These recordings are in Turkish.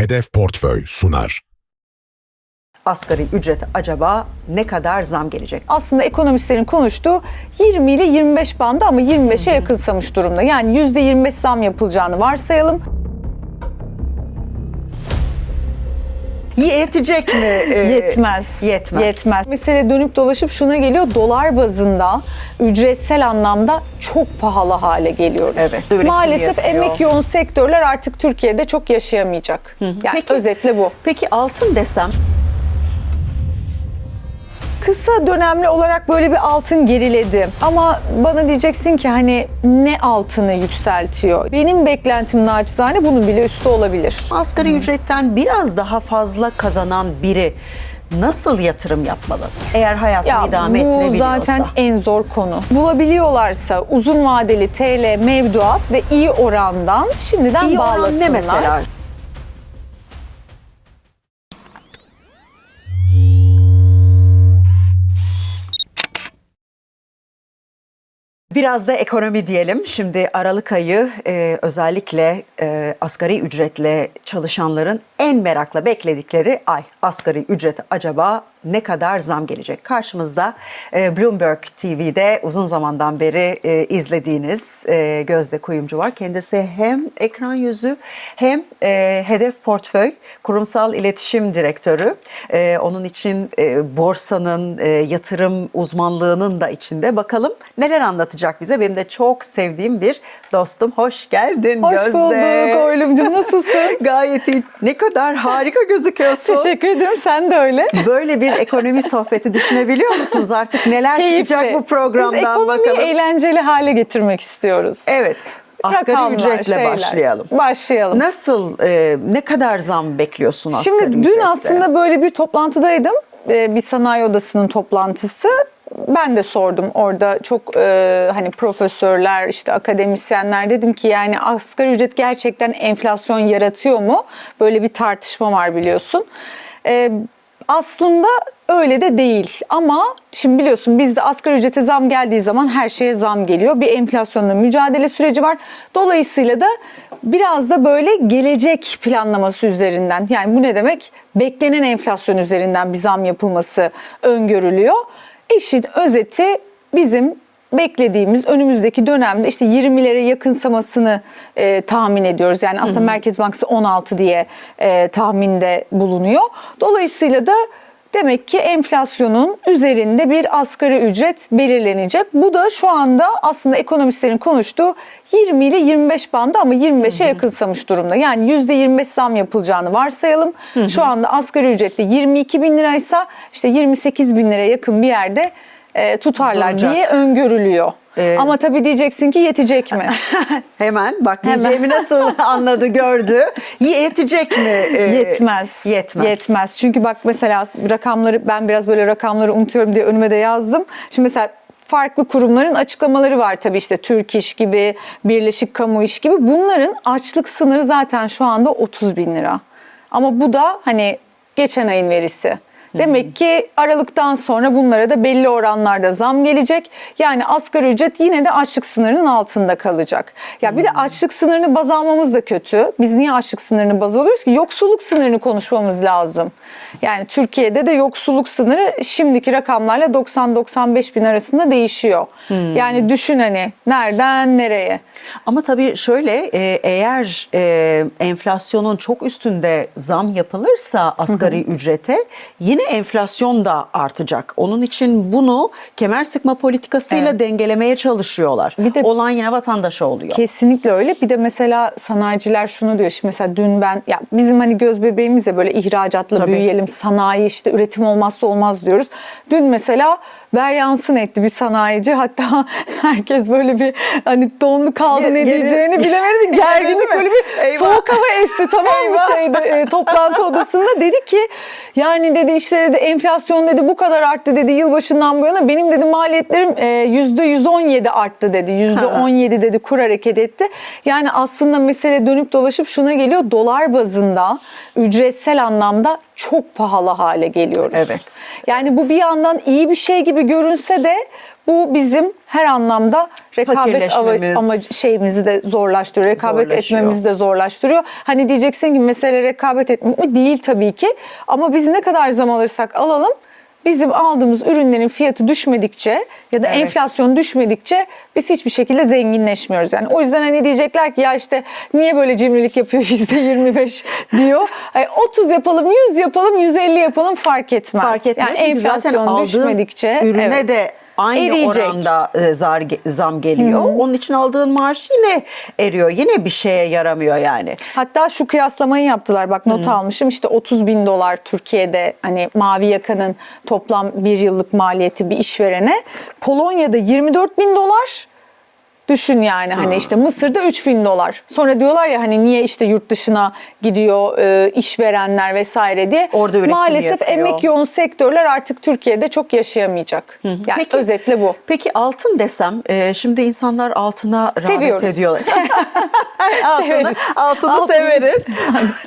Hedef Portföy sunar. asgari ücret acaba ne kadar zam gelecek? aslında ekonomistlerin konuştuğu 20 ile 25 bandı ama 25'e yakınsamış durumda. Yani %25 zam yapılacağını varsayalım. Yetecek mi? Ee, Yetmez. Yetmez. Yetmez. Mesele dönüp dolaşıp şuna geliyor. Dolar bazında ücretsel anlamda çok pahalı hale geliyoruz. Evet, Maalesef yapıyor. emek yoğun sektörler artık Türkiye'de çok yaşayamayacak. Yani Peki- özetle bu. Peki altın desem Kısa dönemli olarak böyle bir altın geriledi. Ama bana diyeceksin ki hani ne altını yükseltiyor? Benim beklentim naçizane bunun bile üstü olabilir. asgari ücretten biraz daha fazla kazanan biri nasıl yatırım yapmalı? Eğer hayatını idame bu ettirebiliyorsa. zaten en zor konu. Bulabiliyorlarsa uzun vadeli TL mevduat ve iyi orandan şimdiden İyi oran bağlasınlar. ne mesela? Biraz da ekonomi diyelim. Şimdi Aralık ayı e, özellikle e, asgari ücretle çalışanların en merakla bekledikleri ay. Asgari ücret acaba ne kadar zam gelecek? Karşımızda e, Bloomberg TV'de uzun zamandan beri e, izlediğiniz e, Gözde Kuyumcu var. Kendisi hem ekran yüzü hem e, hedef portföy kurumsal iletişim direktörü. E, onun için e, borsanın e, yatırım uzmanlığının da içinde. Bakalım neler anlatacak bize. Benim de çok sevdiğim bir dostum. Hoş geldin Hoş Gözde. bulduk Oylumcum nasılsın? Gayet iyi. Ne kadar harika gözüküyorsun. Teşekkür ederim sen de öyle. Böyle bir ekonomi sohbeti düşünebiliyor musunuz? Artık neler çıkacak Keyifli. bu programdan Biz ekonomiyi bakalım. eğlenceli hale getirmek istiyoruz. Evet. Asgari Rakamlar, ücretle şeyler. başlayalım. Başlayalım. Nasıl, e, ne kadar zam bekliyorsun asgari Şimdi dün ücretle? aslında böyle bir toplantıdaydım. Ee, bir sanayi odasının toplantısı. Ben de sordum orada çok e, hani profesörler işte akademisyenler dedim ki yani asgari ücret gerçekten enflasyon yaratıyor mu? Böyle bir tartışma var biliyorsun. Ee, aslında öyle de değil ama şimdi biliyorsun bizde asgari ücrete zam geldiği zaman her şeye zam geliyor. Bir enflasyonla mücadele süreci var. Dolayısıyla da biraz da böyle gelecek planlaması üzerinden yani bu ne demek? Beklenen enflasyon üzerinden bir zam yapılması öngörülüyor. İşin özeti bizim beklediğimiz önümüzdeki dönemde işte 20'lere yakınsamasını e, tahmin ediyoruz. Yani aslında Merkez Bankası 16 diye e, tahminde bulunuyor. Dolayısıyla da demek ki enflasyonun üzerinde bir asgari ücret belirlenecek. Bu da şu anda aslında ekonomistlerin konuştuğu 20 ile 25 bandı ama 25'e yakınsamış durumda. Yani %25 zam yapılacağını varsayalım. Şu anda asgari ücrette 22 bin liraysa işte 28 bin liraya yakın bir yerde e, tutarlar Duracak. diye öngörülüyor. Ee, Ama tabii diyeceksin ki yetecek mi? Hemen bak Hemen. diyeceğimi nasıl anladı gördü. Yetecek mi? e, Yetmez. Yetmez. Yetmez. Çünkü bak mesela rakamları ben biraz böyle rakamları unutuyorum diye önüme de yazdım. Şimdi mesela farklı kurumların açıklamaları var tabii işte Türk İş gibi, Birleşik Kamu İş gibi. Bunların açlık sınırı zaten şu anda 30 bin lira. Ama bu da hani geçen ayın verisi. Demek ki Aralık'tan sonra bunlara da belli oranlarda zam gelecek. Yani asgari ücret yine de açlık sınırının altında kalacak. Ya bir de açlık sınırını baz almamız da kötü. Biz niye açlık sınırını baz alıyoruz ki? Yoksulluk sınırını konuşmamız lazım. Yani Türkiye'de de yoksulluk sınırı şimdiki rakamlarla 90-95 bin arasında değişiyor. Yani düşün hani nereden nereye? Ama tabii şöyle e, eğer e, enflasyonun çok üstünde zam yapılırsa asgari ücrete yine enflasyon da artacak. Onun için bunu kemer sıkma politikasıyla dengelemeye çalışıyorlar. Bir de- Olan yine vatandaşa oluyor. Kesinlikle öyle. Bir de mesela sanayiciler şunu diyor. Şimdi mesela dün ben ya bizim hani göz bebeğimiz ya böyle ihracatla Tabii. Büyüyelim, sanayi işte üretim olmazsa olmaz diyoruz. Dün mesela Beryansın etti bir sanayici. Hatta herkes böyle bir hani donlu kaldı Ge- ne geri- diyeceğini bilemedi. Bir gerginlik böyle bir Eyvah. soğuk hava esti tamam mı şeyde e, toplantı odasında. Dedi ki yani dedi işte dedi enflasyon dedi bu kadar arttı dedi yılbaşından bu yana. Benim dedi maliyetlerim e, yüzde 117 arttı dedi. Yüzde 17 dedi kur hareket etti. Yani aslında mesele dönüp dolaşıp şuna geliyor. Dolar bazında ücretsel anlamda çok pahalı hale geliyoruz. Evet. Yani bu bir yandan iyi bir şey gibi gibi görünse de bu bizim her anlamda rekabet amacı şeyimizi de zorlaştırıyor. Rekabet Zorlaşıyor. etmemizi de zorlaştırıyor. Hani diyeceksin ki mesele rekabet etmek mi? Değil tabii ki. Ama biz ne kadar zam alırsak alalım bizim aldığımız ürünlerin fiyatı düşmedikçe ya da Evet. enflasyon düşmedikçe biz hiçbir şekilde zenginleşmiyoruz. Yani o yüzden hani diyecekler ki ya işte niye böyle cimrilik yapıyor %25 diyor. Ay 30 yapalım, 100 yapalım, 150 yapalım fark etmez. Fark etmiyor. Yani Çünkü zaten enflasyon aldığın düşmedikçe ürüne evet. de aynı Eriyecek. oranda e, zar, zam geliyor. Onun için aldığın maaş yine eriyor. Yine bir şeye yaramıyor yani. Hatta şu kıyaslamayı yaptılar bak not almışım işte 30 bin dolar Türkiye'de hani mavi yakanın toplam bir yıllık maliyeti bir işverene Polonya'da 24 bin dolar düşün yani hani işte Mısır'da 3 bin dolar sonra diyorlar ya hani niye işte yurt dışına gidiyor e, işverenler vesaire diye Orada üretim maalesef yapıyor. emek yoğun sektörler artık Türkiye'de çok yaşayamayacak yani Peki- özetle bu. Peki altın desem, e, şimdi insanlar altına rağbet Seviyoruz. ediyorlar. altını, Severiz. altını Altını- severiz.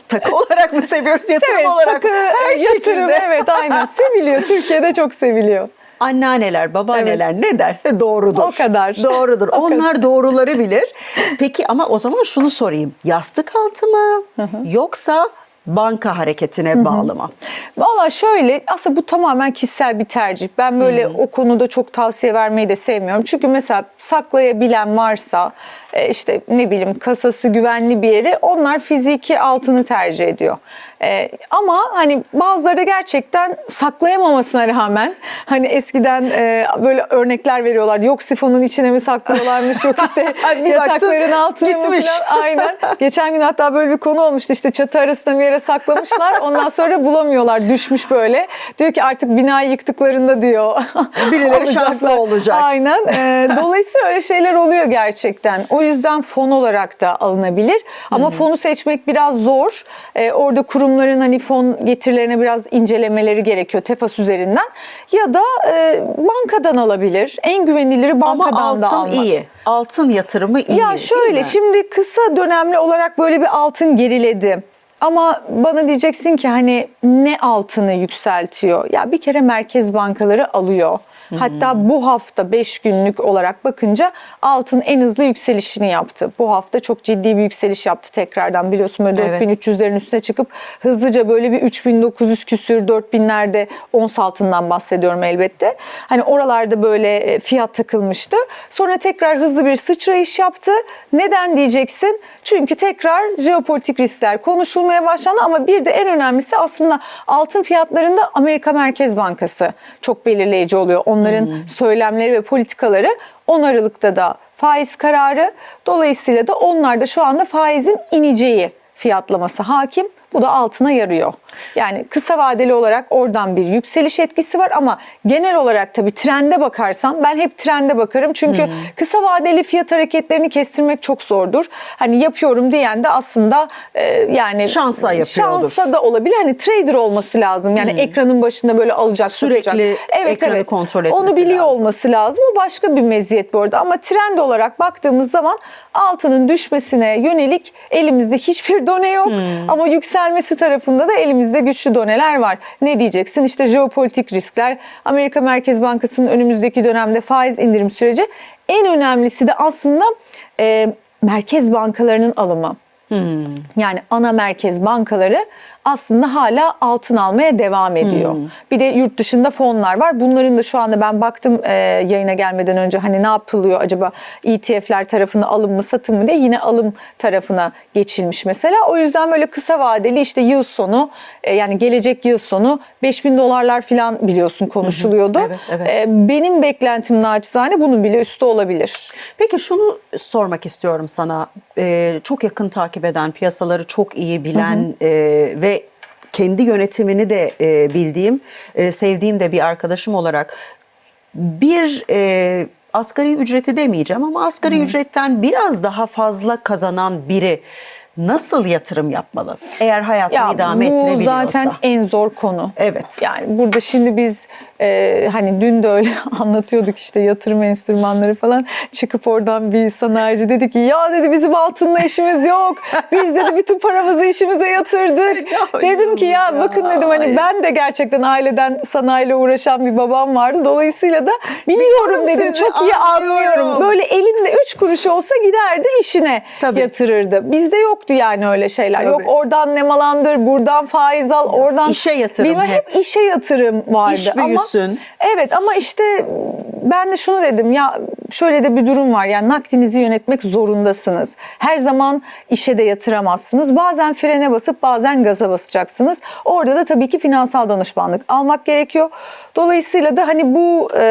Takı olarak mı seviyoruz, yatırım Evet, olarak takı? Her yatırım şekilde. evet aynen seviliyor Türkiye'de çok seviliyor. Anneanneler, babaanneler ne derse doğrudur. O kadar. Doğrudur. O Onlar doğruları bilir. Peki ama o zaman şunu sorayım. Yastık altı mı yoksa banka hareketine bağlı mı? Valla şöyle aslında bu tamamen kişisel bir tercih. Ben böyle o konuda çok tavsiye vermeyi de sevmiyorum. Çünkü mesela saklayabilen varsa e, işte ne bileyim kasası güvenli bir yeri onlar fiziki altını tercih ediyor. E, ama hani bazıları gerçekten saklayamamasına rağmen hani eskiden e, böyle örnekler veriyorlar. Yok sifonun içine mi saklıyorlarmış yok işte yatakların altına mı gitmiş. falan. Aynen. Geçen gün hatta böyle bir konu olmuştu işte çatı arasında bir yere saklamışlar. Ondan sonra bulamıyorlar. Düşmüş böyle. Diyor ki artık binayı yıktıklarında diyor. Birileri şanslı olacak. Aynen. Ee, dolayısıyla öyle şeyler oluyor gerçekten. O yüzden fon olarak da alınabilir. Ama fonu seçmek biraz zor. Ee, orada kurumların hani fon getirilerine biraz incelemeleri gerekiyor TEFAS üzerinden. Ya da e, bankadan alabilir. En güveniliri Ama bankadan da altın almak. iyi. Altın yatırımı iyi. Ya şöyle şimdi kısa dönemli olarak böyle bir altın geriledi. Ama bana diyeceksin ki hani ne altını yükseltiyor? Ya bir kere merkez bankaları alıyor. Hatta bu hafta 5 günlük olarak bakınca altın en hızlı yükselişini yaptı. Bu hafta çok ciddi bir yükseliş yaptı tekrardan biliyorsun böyle Evet. 4300'lerin üstüne çıkıp hızlıca böyle bir 3900 küsür 4000'lerde ons altından bahsediyorum elbette. Hani oralarda böyle e, fiyat takılmıştı. Sonra tekrar hızlı bir sıçrayış yaptı. Neden diyeceksin? Çünkü tekrar jeopolitik riskler konuşulmaya başlandı ama bir de en önemlisi aslında altın fiyatlarında Amerika Merkez Bankası çok belirleyici oluyor. Onların söylemleri ve politikaları 10 Aralık'ta da faiz kararı. Dolayısıyla da onlar da şu anda faizin ineceği fiyatlaması hakim. Bu da altına yarıyor. Yani kısa vadeli olarak oradan bir yükseliş etkisi var ama genel olarak tabii trende bakarsam ben hep trende bakarım. Çünkü kısa vadeli fiyat hareketlerini kestirmek çok zordur. Hani yapıyorum diyen de aslında e, yani Şansa yapıyordur. Şansa da olabilir. Hani trader olması lazım. Yani ekranın başında böyle alacak Sürekli satacak. ekranı kontrol etmesi Onu biliyor lazım. olması lazım. O başka bir meziyet bu arada. Ama trend olarak baktığımız zaman altının düşmesine yönelik elimizde hiçbir done yok. Hmm. Ama yükselmesi tarafında da elimizde güçlü doneler var. Ne diyeceksin? İşte jeopolitik riskler, Amerika Merkez Bankası'nın önümüzdeki dönemde faiz indirim süreci. En önemlisi de aslında e, merkez bankalarının alımı. Yani ana merkez bankaları aslında hala altın almaya devam ediyor. Bir de yurt dışında fonlar var. Bunların da şu anda ben baktım e, yayına gelmeden önce hani ne yapılıyor acaba ETF'ler tarafına alım mı satım mı diye yine alım tarafına geçilmiş mesela. O yüzden böyle kısa vadeli işte yıl sonu e, yani gelecek yıl sonu 5000 dolarlar falan biliyorsun konuşuluyordu. Evet, evet. E, benim beklentim naçizane bunun bile üstü olabilir. Peki şunu sormak istiyorum sana. Ee, çok yakın takip eden, piyasaları çok iyi bilen e, ve kendi yönetimini de e, bildiğim, e, sevdiğim de bir arkadaşım olarak bir e, asgari ücreti demeyeceğim ama asgari ücretten biraz daha fazla kazanan biri nasıl yatırım yapmalı? Eğer hayatını idame bu ettirebiliyorsa. zaten en zor konu. Evet. Yani burada şimdi biz e, hani dün de öyle anlatıyorduk işte yatırım enstrümanları falan çıkıp oradan bir sanayici dedi ki ya dedi bizim altınla işimiz yok. Biz dedi bütün paramızı işimize yatırdık. Ya dedim ki ya, bakın dedim hani ben de gerçekten aileden sanayiyle uğraşan bir babam vardı. Dolayısıyla da biliyorum dedim. Çok iyi anlıyorum. Böyle elinde üç kuruş olsa giderdi işine Tabii. yatırırdı. Bizde yoktu yani öyle şeyler. Tabii. Yok oradan nemalandır, buradan faiz al, oradan İşe yatırım Bilmem, hep. hep işe yatırım vardı. İş Ama büyüsün. Evet ama işte ben de şunu dedim ya şöyle de bir durum var yani nakdinizi yönetmek zorundasınız. Her zaman işe de yatıramazsınız. Bazen frene basıp bazen gaza basacaksınız. Orada da tabii ki finansal danışmanlık almak gerekiyor. Dolayısıyla da hani bu e,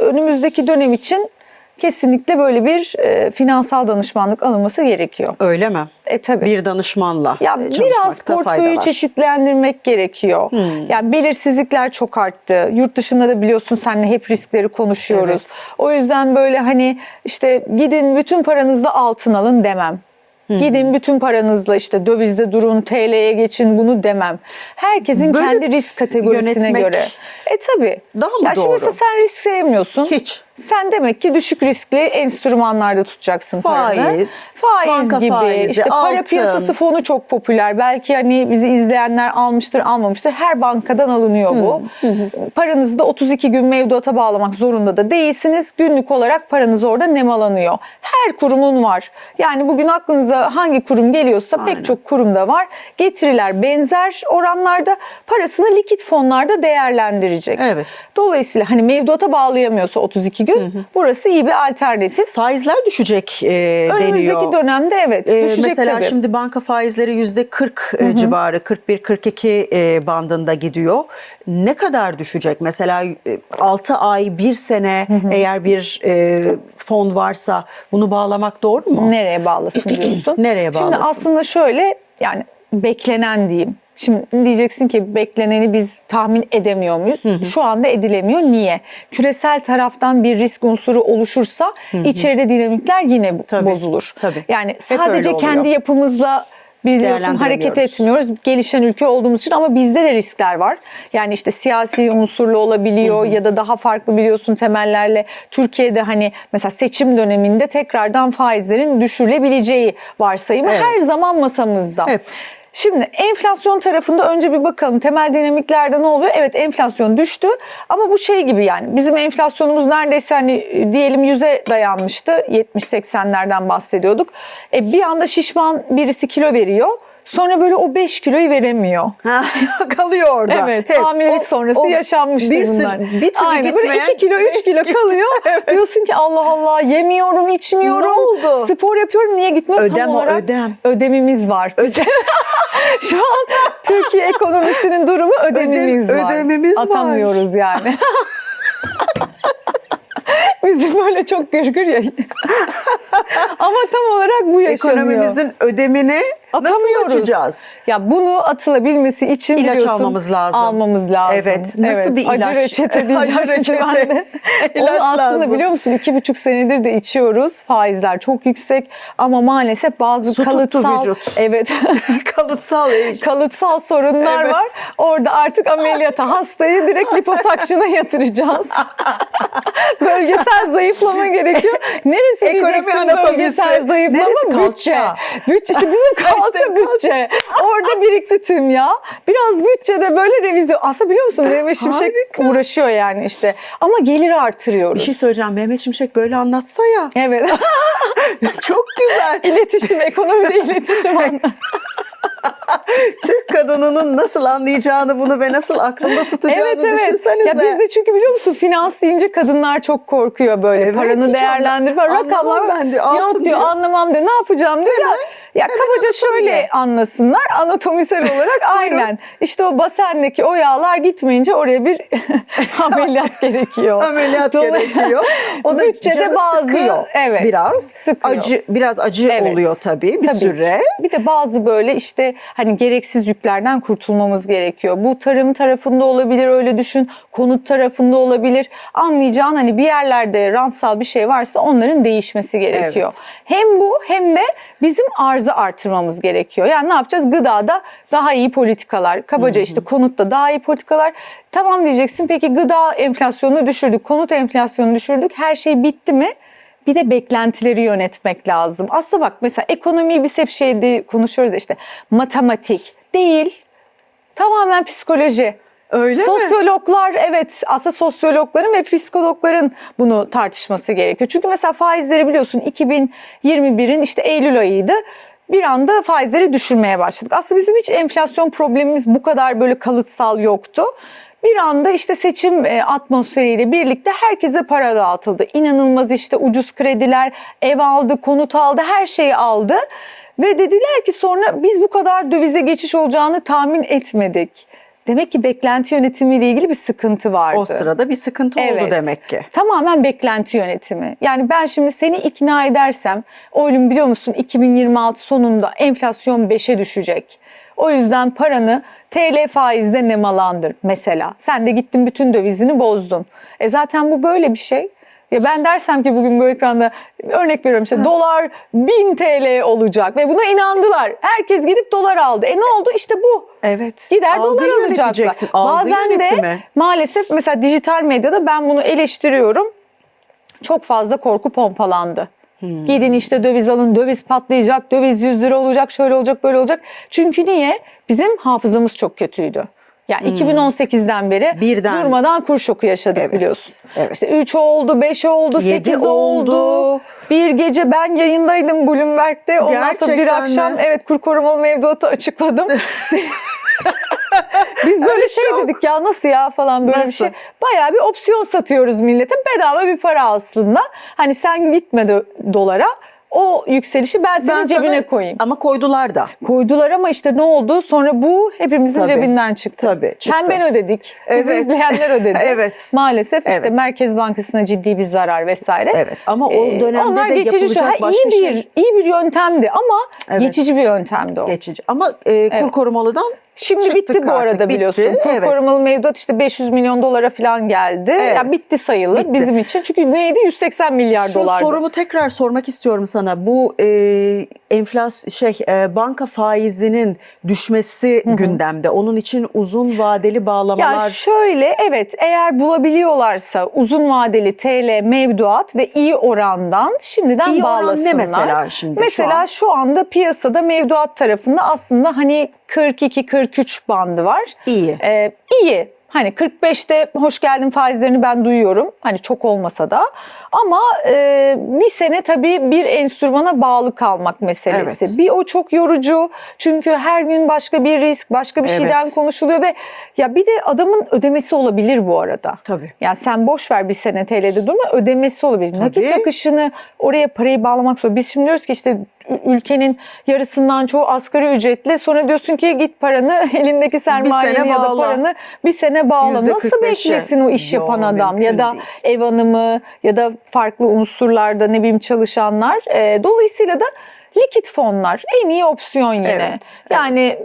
önümüzdeki dönem için kesinlikle böyle bir e, finansal danışmanlık alınması gerekiyor. Öyle mi? E tabii. Bir danışmanla Ya biraz portföyü çeşitlendirmek gerekiyor. Hmm. Yani belirsizlikler çok arttı. Yurt dışında da biliyorsun seninle hep riskleri konuşuyoruz. Evet. O yüzden böyle hani işte gidin bütün paranızla altın alın demem. Gidin bütün paranızla işte dövizde durun, TL'ye geçin bunu demem. Herkesin Böyle kendi risk kategorisine yönetmek göre. E tabi. daha mı ya Şimdi doğru? mesela sen risk sevmiyorsun. Hiç. Sen demek ki düşük riskli enstrümanlarda tutacaksın paranı. Faiz, Faiz banka gibi. faizi, işte para altın. piyasası fonu çok popüler. Belki hani bizi izleyenler almıştır, almamıştır. Her bankadan alınıyor bu. Paranızı da 32 gün mevduata bağlamak zorunda da değilsiniz. Günlük olarak paranız orada nemalanıyor. Her kurumun var. Yani bugün aklınıza hangi kurum geliyorsa Aynen. pek çok kurumda var. Getiriler benzer oranlarda parasını likit fonlarda değerlendirecek. Evet. Dolayısıyla hani mevduata bağlayamıyorsa 32 gün burası iyi bir alternatif. Faizler düşecek e, Önümüzdeki deniyor. dönemde evet Ee, düşecek mesela tabii. şimdi banka faizleri yüzde 40 e, civarı 41-42 e, bandında gidiyor. Ne kadar düşecek? Mesela 6 ay, 1 sene eğer bir e, fon varsa bunu bağlamak doğru mu? Nereye bağlasın diyorsun? Nereye Şimdi bağlasın? aslında şöyle yani beklenen diyeyim. Şimdi diyeceksin ki bekleneni biz tahmin edemiyor muyuz? Şu anda edilemiyor. Niye? Küresel taraftan bir risk unsuru oluşursa içeride dinamikler yine Tabii, bozulur. tabii. Yani sadece kendi yapımızla biliyorsun hareket Değerlendiremiyoruz. etmiyoruz. Gelişen ülke olduğumuz için ama bizde de riskler var. Yani işte siyasi unsurlu olabiliyor ya da daha farklı biliyorsun temellerle Türkiye'de hani mesela seçim döneminde tekrardan faizlerin düşürülebileceği varsayımı Evet. her zaman masamızda. Hep. Şimdi enflasyon tarafında önce bir bakalım temel dinamiklerde ne oluyor? Evet enflasyon düştü ama bu şey gibi yani bizim enflasyonumuz neredeyse hani e, diyelim 100'e dayanmıştı. 70-80'lerden bahsediyorduk. E, bir anda şişman birisi kilo veriyor. Sonra böyle o 5 kiloyu veremiyor. Ha, kalıyor orada. Evet, Hep. hamilelik O- sonrası o yaşanmıştır bir bunlar. bir türlü Aynen, böyle gitmeyen- 2 kilo 3 kilo kalıyor. Diyorsun ki Allah Allah yemiyorum, içmiyorum. Ne oldu? Spor yapıyorum niye gitmiyor? Ödem Tam olarak ödem. ödemimiz var. Şu an Türkiye ekonomisinin durumu ödemimiz Ödem- var. ödememiz var. Atamıyoruz yani. Bizim böyle çok gırgır ya. Ama tam olarak bu yaşanıyor. Ekonomimizin ödemini nasıl Atamıyoruz. açacağız? Ya bunu atılabilmesi için İlaç almamız lazım. Almamız lazım. Evet, nasıl bir Acı ilaç? reçete diyeceğim Acı şimdi ben reçete. de. İlaç Onu aslında lazım. biliyor musun iki buçuk senedir de içiyoruz. Faizler çok yüksek ama maalesef bazı Su kalıtsal vücut. evet Kalıtsal iş. kalıtsal sorunlar Evet. var. Orada artık ameliyata hastayı direkt liposakşına yatıracağız. Bölgesel zayıflama gerekiyor. Neresi Ekonomi diyeceksin anatomisi. bölgesel zayıflama? Neresi? Bütçe. Kalça. Bütçe işte bizim kalça bütçe. Orada birikti tüm ya. Biraz bütçede böyle revizyon. Aslında biliyor musun Mehmet Şimşek Harika. uğraşıyor yani işte. Ama gelir Bir artırıyoruz. şey söyleyeceğim. Mehmet Şimşek böyle anlatsa ya. Evet. Çok güzel. iletişim, ekonomide iletişim. Türk kadınının nasıl anlayacağını bunu ve nasıl aklında tutacağını Evet evet. düşünsenize. Ya bizde çünkü biliyor musun finans deyince kadınlar çok korkuyor böyle. Evet, Paranı değerlendirme. Rakamlar ben diyor, Yok diyor, diyor. anlamam diyor. Ne yapacağım diyor. Ya, ya kabaca şöyle anlasınlar anatomisel olarak aynen. İşte o basendeki o yağlar gitmeyince oraya bir ameliyat gerekiyor. ameliyat gerekiyor. O da Bütçede bazı- sıkıyor evet, biraz. sıkıyor. Acı biraz acı Evet. oluyor tabii bir Tabii süre. Bir de bazı böyle işte hani gereksiz yüklerden kurtulmamız gerekiyor. Bu tarım tarafında olabilir öyle düşün. Konut tarafında olabilir. Anlayacağın hani bir yerlerde rantsal bir şey varsa onların değişmesi gerekiyor. Evet. Hem bu hem de bizim paramızı artırmamız gerekiyor. Yani ne yapacağız? Gıdada daha iyi politikalar, kabaca işte konutta daha iyi politikalar. Tamam diyeceksin peki gıda enflasyonunu düşürdük, konut enflasyonunu düşürdük. Her şey bitti mi? Bir de beklentileri yönetmek lazım. Aslında bak mesela ekonomiyi biz hep şeyde konuşuyoruz işte matematik değil. Tamamen psikoloji. Öyle mi? Sosyologlar evet aslında sosyologların ve psikologların bunu tartışması gerekiyor. Çünkü mesela faizleri biliyorsun 2021'in işte Eylül ayıydı. Bir anda faizleri düşürmeye başladık. Aslında bizim hiç enflasyon problemimiz bu kadar böyle kalıtsal yoktu. Bir anda işte seçim e, atmosferiyle birlikte herkese para dağıtıldı. İnanılmaz işte ucuz krediler, ev aldı, konut aldı, her şeyi aldı. Ve dediler ki sonra biz bu kadar dövize geçiş olacağını tahmin etmedik. Demek ki beklenti yönetimiyle ilgili bir sıkıntı vardı. O sırada bir sıkıntı oldu Evet. demek ki. Tamamen beklenti yönetimi. Yani ben şimdi seni ikna edersem, oğlum biliyor musun 2026 sonunda enflasyon 5'e düşecek. O yüzden paranı TL faizde nemalandır mesela. Sen de gittin bütün dövizini bozdun. E zaten bu böyle bir şey. Ya ben dersem ki bugün bu ekranda örnek veriyorum işte dolar 1000 TL olacak ve buna inandılar. Herkes gidip dolar aldı. E ne oldu? İşte bu. Evet. Gider Algıyı dolar alacaklar. Bazen de yönetimi. maalesef mesela dijital medyada ben bunu eleştiriyorum. Çok fazla korku pompalandı. Hmm. Gidin işte döviz alın, döviz patlayacak, döviz 100 lira olacak, şöyle olacak, böyle olacak. Çünkü niye? Bizim hafızamız çok kötüydü. Yani 2018'den beri Hmm. Birden. durmadan kur şoku yaşadık Evet, biliyorsun. evet. İşte 3 oldu, 5 oldu, Yedi 8 oldu. oldu. Bir gece ben yayındaydım Bloomberg'de. Ondan sonra bir Gerçekten akşam mi? evet kur korumalı mevduatı açıkladım. Biz böyle Ay, şey şok. dedik ya nasıl ya falan böyle bir Nasıl? şey. Bayağı bir opsiyon satıyoruz millete. Bedava bir para aslında. Hani sen gitme dolara. O yükselişi ben senin Ben cebine sana- koyayım. Ama koydular da. Koydular ama işte ne oldu? Sonra bu hepimizin Tabii. cebinden çıktı. Tabii, Sen çıktı. ben ödedik. Evet. izleyenler ödedi. Evet. Maalesef işte Evet. Merkez Bankası'na ciddi bir zarar vesaire. Evet ama o Ee, dönemde onlar de geçici yapılacak şey. Başka iyi bir şey iyi bir yöntemdi ama Evet. geçici bir yöntemdi o. geçici. Ama e, kur Evet. korumalıdan Şimdi Çıktık bitti bu arada bitti. biliyorsun. Evet. korumalı mevduat işte 500 milyon dolara falan geldi. Evet. Ya bitti sayılır Bitti. bizim için. Çünkü neydi 180 milyar Şu dolardı. sorumu tekrar sormak istiyorum sana. Bu e, enflasyon şey e, banka faizinin düşmesi gündemde. Onun için uzun vadeli Ya bağlamalar şöyle evet eğer bulabiliyorlarsa uzun vadeli TL mevduat ve iyi orandan şimdiden İyi oran ne bağlasınlar. mesela şimdi şu Mesela an? şu, anda piyasada mevduat tarafında aslında hani 42-43 bandı var. iyi. Ee, iyi. Hani 45'te hoş geldin faizlerini ben duyuyorum. Hani çok olmasa da. Ama e, bir sene tabii bir enstrümana bağlı kalmak meselesi. Evet. Bir o çok yorucu. Çünkü her gün başka bir risk, başka bir Evet. şeyden konuşuluyor ve ya bir de adamın ödemesi olabilir bu arada. Tabii. Yani sen boş ver bir sene TL'de durma ödemesi olabilir. Nakit Tabii. akışını oraya parayı bağlamak zor. Biz şimdi diyoruz ki işte ülkenin yarısından çoğu asgari ücretli. Sonra diyorsun ki git paranı elindeki sermayeni ya da paranı bir sene bağla. Nasıl 45'e. beklesin o iş Yo, yapan adam ya da değil. ev hanımı ya da farklı unsurlarda ne bileyim çalışanlar. Ee, dolayısıyla da likit fonlar en iyi opsiyon yine. Evet, Yani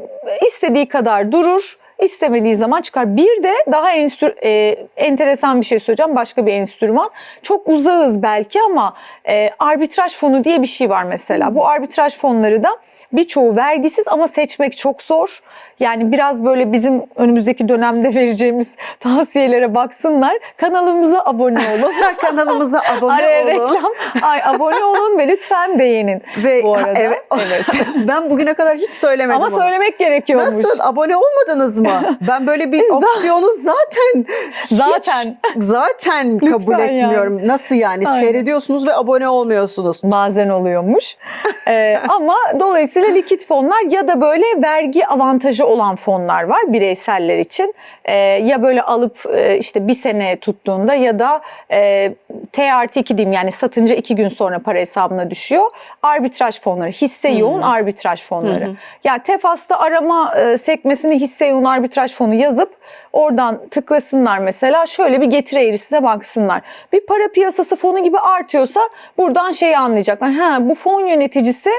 istediği kadar durur. İstemediği zaman çıkar. Bir de daha enstür, e, enteresan bir şey söyleyeceğim. Başka bir enstrüman. Çok uzağız belki ama e, arbitraj fonu diye bir şey var mesela. Bu arbitraj fonları da birçoğu vergisiz ama seçmek çok zor. Yani biraz böyle bizim önümüzdeki dönemde vereceğimiz tavsiyelere baksınlar. Kanalımıza abone olun. Kanalımıza abone Araya olun. reklam. Ay, abone olun ve lütfen beğenin. Ve bu arada. evet, evet. ben bugüne kadar hiç söylemedim Ama onu. söylemek gerekiyormuş. Nasıl abone olmadınız mı? Ben böyle bir opsiyonu zaten Zaten. hiç, zaten Lütfen kabul yani. etmiyorum. Nasıl yani? Aynen. Seyrediyorsunuz ve abone olmuyorsunuz. Bazen oluyormuş. Ee, ama dolayısıyla likit fonlar ya da böyle vergi avantajı olan fonlar var bireyseller için. Ee, ya böyle alıp e, işte bir sene tuttuğunda ya da e, T artı 2 diyeyim yani satınca iki gün sonra para hesabına düşüyor. Arbitraj fonları, hisse yoğun arbitraj fonları. Ya Tefas'ta arama e, sekmesine hisse yoğun arbitraj fonu yazıp oradan tıklasınlar mesela şöyle bir getiri eğrisine baksınlar. Bir para piyasası fonu gibi artıyorsa buradan şeyi anlayacaklar. Ha bu fon yöneticisi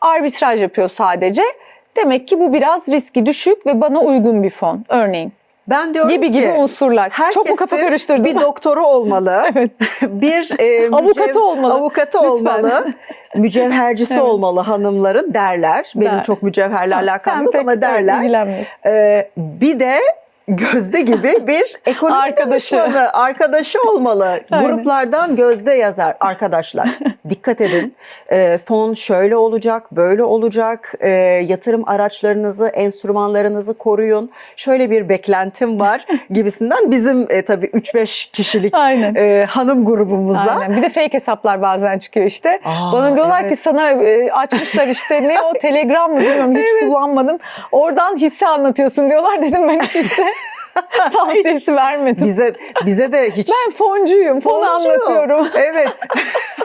arbitraj yapıyor sadece. Demek ki bu biraz riski düşük ve bana uygun bir fon örneğin. Ben diyorum gibi ki gibi unsurlar. Çok mu kafa karıştırdım? Bir doktoru olmalı. Evet. bir e, Avukatı olmalı. Avukatı Lütfen. olmalı. Mücevhercisi Evet. olmalı hanımların derler. Benim Der. çok mücevherle alakam yok ama derler. Ee, bir de Gözde gibi bir ekonomi Arkadaşı. danışmanı, arkadaşı olmalı. Aynen. Gruplardan Gözde yazar arkadaşlar. Dikkat edin. Ee, fon şöyle olacak, böyle olacak. Ee, yatırım araçlarınızı, enstrümanlarınızı koruyun. Şöyle bir beklentim var gibisinden bizim e, tabii 3-5 kişilik Aynen. e, hanım grubumuzda. Aynen. Bir de fake hesaplar bazen çıkıyor işte. Aa, Bana diyorlar evet. ki sana e, açmışlar işte ne o Telegram mı bilmiyorum hiç kullanmadım. Oradan hisse anlatıyorsun diyorlar dedim ben hiç hisse tavsiyesi vermedim. Bize bize de hiç ben foncuyum, fon Foncu. anlatıyorum. Evet.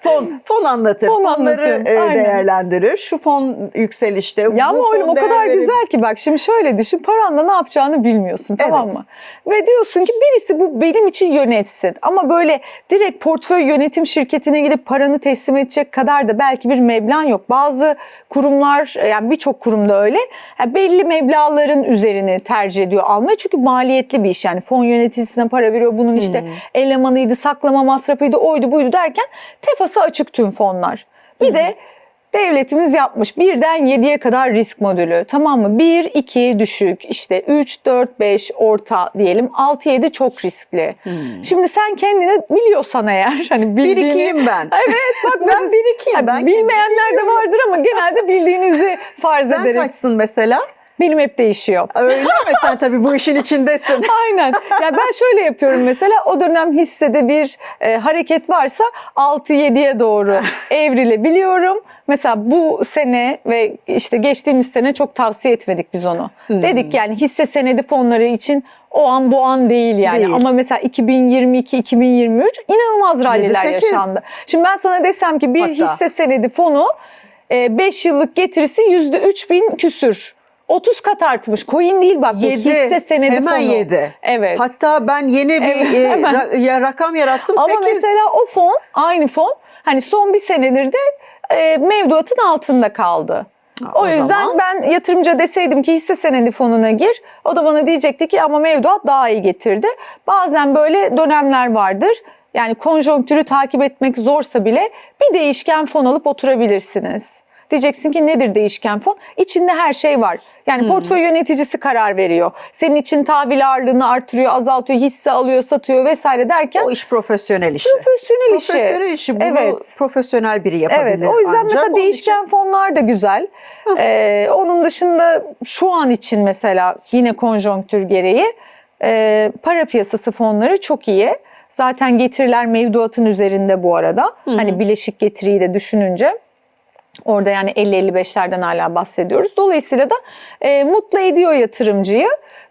fon fon anlatır. Fon Fonları e, aynen. değerlendirir. Şu fon yükselişte. Ya ama oğlum o kadar verir. güzel ki bak şimdi şöyle düşün paranla ne yapacağını bilmiyorsun tamam Evet. mı? Ve diyorsun ki birisi bu benim için yönetsin ama böyle direkt portföy yönetim şirketine gidip paranı teslim edecek kadar da belki bir meblağ yok. Bazı kurumlar yani birçok kurumda öyle yani belli meblağların üzerini tercih ediyor almayı çünkü maliyetli bir iş yani fon yöneticisine para veriyor bunun işte Hmm. elemanıydı saklama masrafıydı oydu buydu derken tefası açık tüm fonlar. Bir de Devletimiz yapmış birden 7'ye kadar risk modülü tamam mı? 1, 2 düşük işte 3, 4, 5 orta diyelim 6, 7 çok riskli. Şimdi sen kendini biliyorsan eğer hani Hmm. Bildiğini... ikiyim ben. Evet bak Ben bir ikiyim. Yani Ben bilmeyenler de vardır ama genelde bildiğinizi farz Sen ederim. kaçsın mesela? Benim hep değişiyor. Öyle mi? Sen tabii bu işin içindesin. Aynen. Ya ben şöyle yapıyorum mesela o dönem hissede bir e, hareket varsa 6-7'ye doğru evrilebiliyorum. Mesela bu sene ve işte geçtiğimiz sene çok tavsiye etmedik biz onu. Hmm. Dedik yani hisse senedi fonları için o an bu an değil yani. Değil. Ama mesela 2022-2023 inanılmaz ralliler 7-8. yaşandı. Şimdi ben sana desem ki bir Hatta. hisse senedi fonu 5 yıllık getirisi %3 bin küsür. 30 kat artmış. Coin değil bak bu Yedi. hisse senedi Hemen fonu. yedi. Evet. Hatta ben yeni bir Evet, e, hemen. ra- ya, rakam yarattım. Ama 8. mesela o fon, aynı fon hani son bir senedir de e, mevduatın altında kaldı. O, yüzden ben yatırımcıya deseydim ki hisse senedi fonuna gir. O da bana diyecekti ki ama mevduat daha iyi getirdi. Bazen böyle dönemler vardır. Yani konjonktürü takip etmek zorsa bile bir değişken fon alıp oturabilirsiniz. Diyeceksin ki nedir değişken fon? İçinde her şey var. Yani portföy yöneticisi karar veriyor. Senin için tahvil ağırlığını artırıyor, azaltıyor, hisse alıyor, satıyor vesaire derken o iş profesyonel işi. profesyonel işi. Profesyonel işi bunu Evet. profesyonel biri yapabilir. Evet, o yüzden ancak. mesela değişken fonlar da güzel. Ee, onun dışında şu an için mesela yine konjonktür gereği e, para piyasası fonları çok iyi. Zaten getiriler mevduatın üzerinde bu arada. Hani bileşik getiriyi de düşününce. Orada yani 50-55'lerden hala bahsediyoruz. Dolayısıyla da e, mutlu ediyor yatırımcıyı.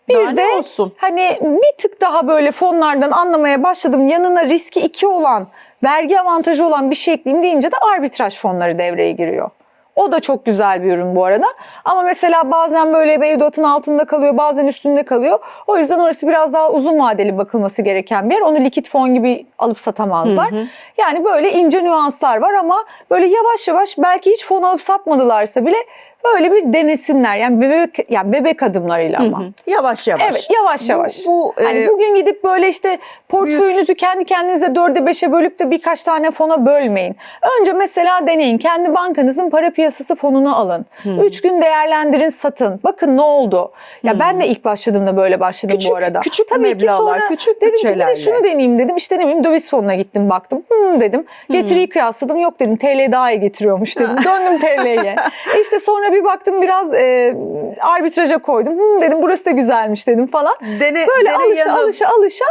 Bir Daha de olsun? hani bir tık daha böyle fonlardan anlamaya başladım. Yanına riski 2 olan, vergi avantajı olan bir şey ekleyeyim deyince de arbitraj fonları devreye giriyor. O da çok güzel bir ürün bu arada. Ama mesela bazen böyle mevduatın altında kalıyor, bazen üstünde kalıyor. O yüzden orası biraz daha uzun vadeli bakılması gereken bir yer. Onu likit fon gibi alıp satamazlar. Yani böyle ince nüanslar var ama böyle yavaş yavaş belki hiç fon alıp satmadılarsa bile böyle bir denesinler. Yani bebek yani bebek adımlarıyla ama. Hı. Yavaş yavaş. Evet yavaş yavaş. Bu, bu, hani e, bugün gidip böyle işte portföyünüzü kendi kendinize dörde beşe bölüp de birkaç tane fona bölmeyin. Önce mesela deneyin. Kendi bankanızın para piyasası fonunu alın. Üç gün değerlendirin satın. Bakın ne oldu? Ya ben de ilk başladığımda böyle başladım Küçük- bu arada. küçük Tabii ki meblağlar, sonra küçük dedim ki de bütçelerle. şunu deneyeyim dedim. İşte ne bileyim döviz fonuna gittim baktım. Hmm dedim. Getiriyi kıyasladım. Yok dedim TL daha iyi getiriyormuş dedim. Döndüm TL'ye. işte sonra bir baktım biraz e, arbitraja koydum. Hmm dedim burası da güzelmiş dedim falan. dene, Böyle dene alışa yanıl. alışa alışa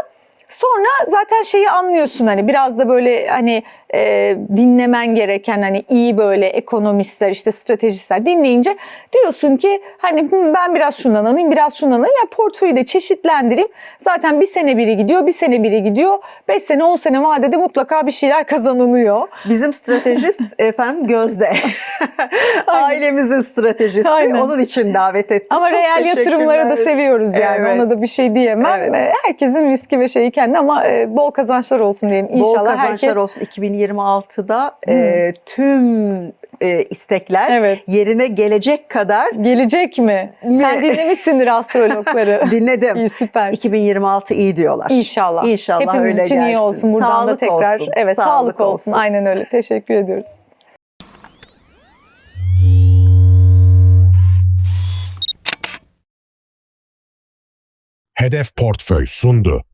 sonra zaten şeyi anlıyorsun hani biraz da böyle hani e, dinlemen gereken hani iyi böyle ekonomistler işte stratejistler dinleyince diyorsun ki hani "Hmm, ben biraz şundan alayım biraz şundan alayım ya portföyü de çeşitlendireyim. Zaten bir sene biri gidiyor bir sene biri gidiyor. 5 sene 10 sene vadede mutlaka bir şeyler kazanılıyor. Bizim stratejist efendim Gözde. Ailemizin stratejisti. Aynen. Onun için davet ettim. Ama Çok reel yatırımları da seviyoruz yani. Evet. Ona da bir şey diyemem. Evet. E, Herkesin riski ve şeyi kendi ama e, bol kazançlar olsun diyelim. Bol İnşallah kazançlar herkes olsun 2026'da e, tüm e, istekler Evet. yerine gelecek kadar Gelecek mi? Sen dinlemişsindir astrologları. dinledim. İyi süper. 2026 iyi diyorlar. İnşallah. İnşallah Hepimiz öyle için iyi gelsin. olsun. Buradan da Sağlık tekrar. olsun, Evet sağlık, sağlık olsun. olsun. Aynen öyle. Teşekkür ediyoruz. Hedef Portföy sundu.